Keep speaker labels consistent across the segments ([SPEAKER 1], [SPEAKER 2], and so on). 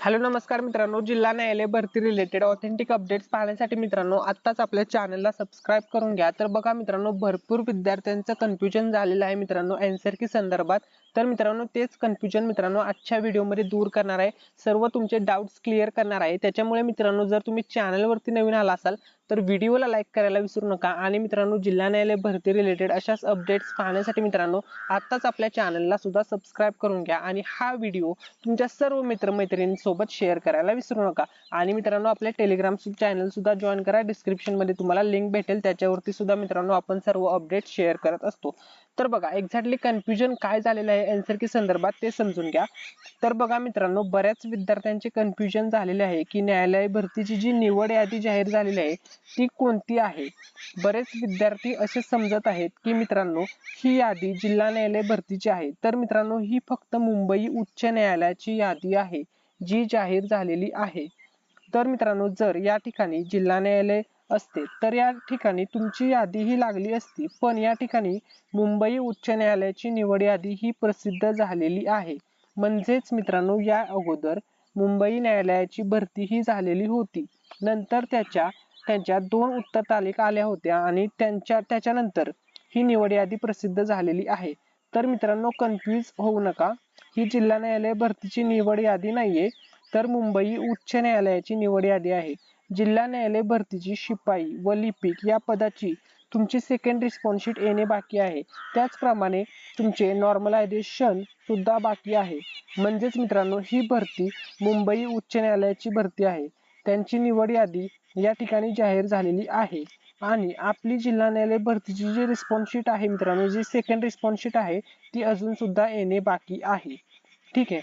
[SPEAKER 1] Hello नमस्कार मित्रांनो. जिल्हा न्यायालय भरती रिलेटेड ऑथेंटिक अपडेट्स पाहण्यासाठी मित्रांनो आत्ताच आपल्या चॅनलला सबस्क्राईब करून घ्या. तर बघा मित्रांनो भरपूर विद्यार्थ्यांचं कन्फ्युजन झालेलं आहे मित्रांनो. एन्सर की संदर्भात तर मित्रांनो तेच कन्फ्युजन मित्रांनो आजच्या व्हिडिओमध्ये दूर करणार आहे. सर्व तुमचे डाऊट्स क्लिअर करणार आहे. त्याच्यामुळे मित्रांनो जर तुम्ही चॅनलवरती नवीन आला असाल तर व्हिडिओला लाईक करायला विसरू नका. आणि मित्रांनो जिल्हा न्यायालय भरती रिलेटेड अशाच अपडेट्स पाहण्यासाठी मित्रांनो आत्ताच आपल्या चॅनलला सुद्धा सबस्क्राईब करून घ्या. आणि हा व्हिडिओ तुमच्या सर्व मित्रमैत्रिणींसोबत शेअर करायला विसरू नका. आणि मित्रांनो आपल्या टेलिग्राम चॅनल सुद्धा जॉईन करा. डिस्क्रिप्शनमध्ये तुम्हाला लिंक भेटेल. त्याच्यावरती सुद्धा मित्रांनो आपण सर्व अपडेट शेअर करत असतो. तर बघा एक्झॅक्टली कन्फ्युजन काय झालेलं आहे एन्सर की संदर्भात ते समजून घ्या. तर बघा मित्रांनो बऱ्याच विद्यार्थ्यांचे कन्फ्युजन झालेले आहे की न्यायालय भरतीची जी निवड यादी जाहीर झालेली आहे ती कोणती आहे? बरेच विद्यार्थी असे समजत आहेत की मित्रांनो ही यादी जिल्हा न्यायालय भरतीची आहे. तर मित्रांनो ही फक्त मुंबई उच्च न्यायालयाची यादी आहे जी जाहीर झालेली आहे. तर मित्रांनो जर या ठिकाणी जिल्हा न्यायालय असते. तर या ठिकाणी तुमची यादी ही लागली असती पण या ठिकाणी मुंबई उच्च न्यायालयाची निवड यादी ही प्रसिद्ध झालेली आहे. म्हणजेच मित्रांनो या अगोदर मुंबई न्यायालयाची भरती ही झालेली होती. नंतर त्याच्या त्यांच्या दोन उत्तर तालिका आल्या होत्या आणि त्यांच्या त्याच्यानंतर ही निवड यादी प्रसिद्ध झालेली आहे. तर मित्रांनो कन्फ्यूज होऊ नका. ही जिल्हा न्यायालय भरतीची निवड यादी नाहीये तर मुंबई उच्च न्यायालयाची निवड यादी आहे. जिल्हा न्यायालय भरतीची शिपाई व लिपिक या पदाची तुमची सेकंड रिस्पॉन्सशीट येणे बाकी आहे. त्याचप्रमाणे तुमचे नॉर्मलायझेशन सुद्धा बाकी आहे. म्हणजेच मित्रांनो ही भरती मुंबई उच्च न्यायालयाची भरती आहे. त्यांची निवड यादी या ठिकाणी जाहीर झालेली आहे. आणि आपली जिल्हा न्यायालय भरतीची जी रिस्पॉन्सशीट आहे मित्रांनो जी सेकंड रिस्पॉन्सशीट आहे ती अजून सुद्धा येणे बाकी आहे. ठीक आहे.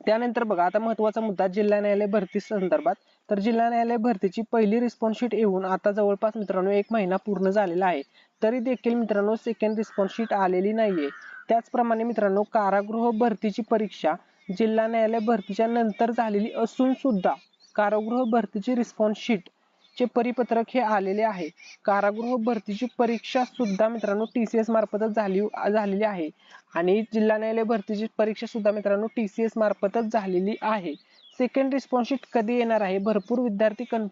[SPEAKER 1] त्यानंतर बघा आता महत्त्वाचा मुद्दा जिल्हा न्यायालय भरती संदर्भात. तर जिल्हा न्यायालय भरतीची पहिली रिस्पॉन्स शीट येऊन आता जवळपास मित्रांनो एक महिना पूर्ण झालेला आहे. तरी देखील मित्रांनो सेकंड रिस्पॉन्स शीट आलेली नाहीये. त्याचप्रमाणे मित्रांनो कारागृह भरतीची परीक्षा जिल्हा न्यायालय भरतीच्या नंतर झालेली असून सुद्धा कारागृह भरतीची रिस्पॉन्स शीट चे परिपत्रक हे आलेले आहे. कारागृह भरतीची परीक्षा सुद्धा मित्रांनो टीसीएस मार्फतच झाली झालेली आहे. आणि जिल्हा न्यायालय भरतीची परीक्षा सुद्धा मित्रांनो टीसीएस मार्फतच झालेली आहे. सेकंड रिस्पॉन्स शीट कधी येणार आहे? भरपूर विद्यार्थी कन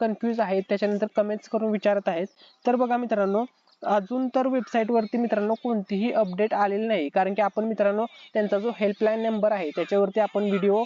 [SPEAKER 1] कन्फ्यूज आहेत. त्याच्यानंतर कमेंट्स करून विचारत आहेत. तर बघा मित्रांनो अजून तर वेबसाईट वरती मित्रांनो कोणतीही अपडेट आलेली नाही. कारण की आपण मित्रांनो त्यांचा जो हेल्पलाईन नंबर आहे त्याच्यावरती आपण व्हिडिओ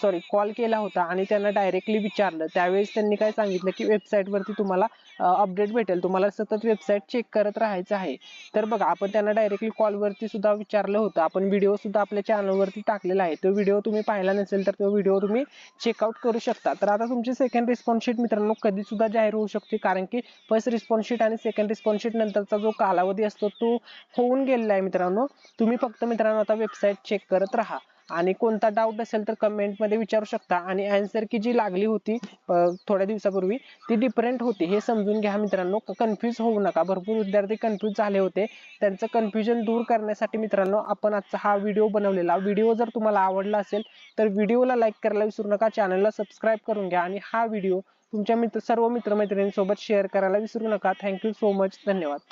[SPEAKER 1] सॉरी कॉल केला होता आणि त्यांना डायरेक्टली विचारलं. त्यावेळेस त्यांनी काय सांगितलं की वेबसाईट वरती तुम्हाला अपडेट भेटेल. तुम्हाला सतत वेबसाईट चेक करत राहायचं आहे. तर बघा आपण त्यांना डायरेक्टली कॉलवरती सुद्धा विचारलं होतं. आपण व्हिडिओ सुद्धा आपल्या चॅनलवरती टाकलेला आहे. तो व्हिडिओ तुम्ही पाहिला नसेल तर तो व्हिडिओ तुम्ही चेकआउट करू शकता. तर आता तुमची सेकंड रिस्पॉन्स शीट मित्रांनो कधी सुद्धा जाहीर होऊ शकते. कारण की फर्स्ट रिस्पॉन्स शीट आणि सेकंड रिस्पॉन्स शीट नंतरचा जो कालावधी असतो तो होऊन गेलेला आहे मित्रांनो. तुम्ही फक्त मित्रांनो आता वेबसाईट चेक करत राहा. आणि कोणता डाऊट असेल तर कमेंटमध्ये विचारू शकता. आणि आन्सर की जी लागली होती थोड्या दिवसापूर्वी ती डिफरंट होती. हे समजून घ्या मित्रांनो. कन्फ्यूज होऊ नका. भरपूर विद्यार्थी कन्फ्यूज झाले होते. त्यांचं कन्फ्युजन दूर करण्यासाठी मित्रांनो आपण आजचा हा व्हिडिओ बनवलेला. व्हिडिओ जर तुम्हाला आवडला असेल तर व्हिडिओला लाईक करायला विसरू नका. चॅनलला सबस्क्राईब करून घ्या. आणि हा व्हिडिओ तुमच्या मित्र सर्व मित्रमैत्रिणींसोबत शेअर करायला विसरू नका. थँक्यू सो मच धन्यवाद.